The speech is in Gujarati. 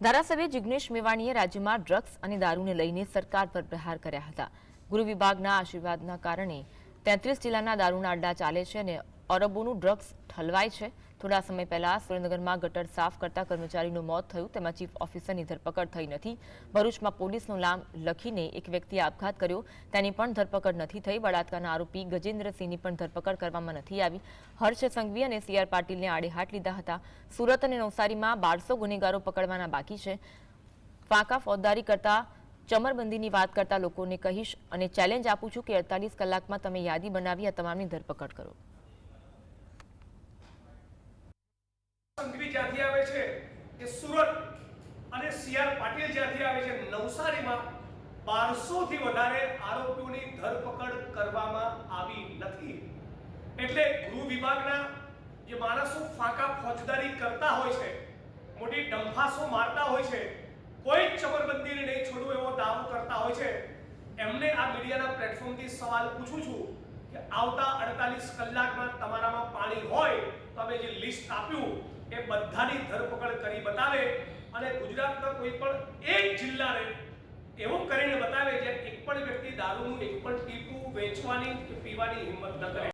ધારાસભ્ય જિગ્નેશ મેવાણીએ રાજ્યમાં ડ્રગ્સ અને દારૂને લઈને સરકાર પર પ્રહાર કર્યા હતા. ગૃહ વિભાગના આશીર્વાદના કારણે તેત્રીસ જિલ્લાના દારૂના અડ્ડા ચાલે છે અને અરબોનું ડ્રગ્સ ઠલવાય છે. થોડા સમય પહેલા સુરેન્દ્રનગરમાં ગટર સાફ કરતા કર્મચારીનું મોત થયું. તેમાં ચીફ ઓફિસરની ધરપકડ થઈ નથી. ભરૂચમાં પોલીસનું નામ લખીને એક વ્યક્તિએ આપઘાત કર્યો. તેની પણ ધરપકડ નથી થઈ. બળાત્કારના આરોપી ગજેન્દ્રસિંહની પણ ધરપકડ કરવામાં નથી આવી. હર્ષ સંઘવી અને સીઆર પાટીલને આડેહાટ લીધા હતા. સુરત અને નવસારીમાં બારસો ગુનેગારો પકડવાના બાકી છે. ફાંકા ફોજદારી કરતા, ચમરબંધીની વાત કરતા લોકોને કહીશ અને ચેલેન્જ આપું છું કે અડતાલીસ કલાકમાં તમે યાદી બનાવી આ તમામની ધરપકડ કરો સંઘવી જ્યાંથી આવે છે એ સુરત અને સીઆર પાટીલ જ્યાંથી આવે છે, નવસારીમાં બારસો થી વધારે આરોપીઓની ધરપકડ કરવામાં આવી નથી. એટલે ગૃહ વિભાગના જે માણસો ફાંકા ફોજદારી કરતા હોય છે, મોટી ડંફાસો મારતા હોય છે, કોઈ જ ચમરબંધીને નહીં છોડવું એવો દાવો કરતા હોય છે, એમને આ મીડિયાના પ્લેટફોર્મથી સવાલ પૂછું છું કે આવતા અડતાલીસ કલાકમાં તમારામાં પાણી હોય તો અમે જે લિસ્ટ આપ્યું બધાની ધરપકડ કરી બતાવે અને ગુજરાતના કોઈ પણ એક જિલ્લાને એવું કરીને બતાવે જે એક પણ વ્યક્તિ દારૂનું, એક પણ ટીપું વેચવાની કે પીવાની હિંમત ન કરે.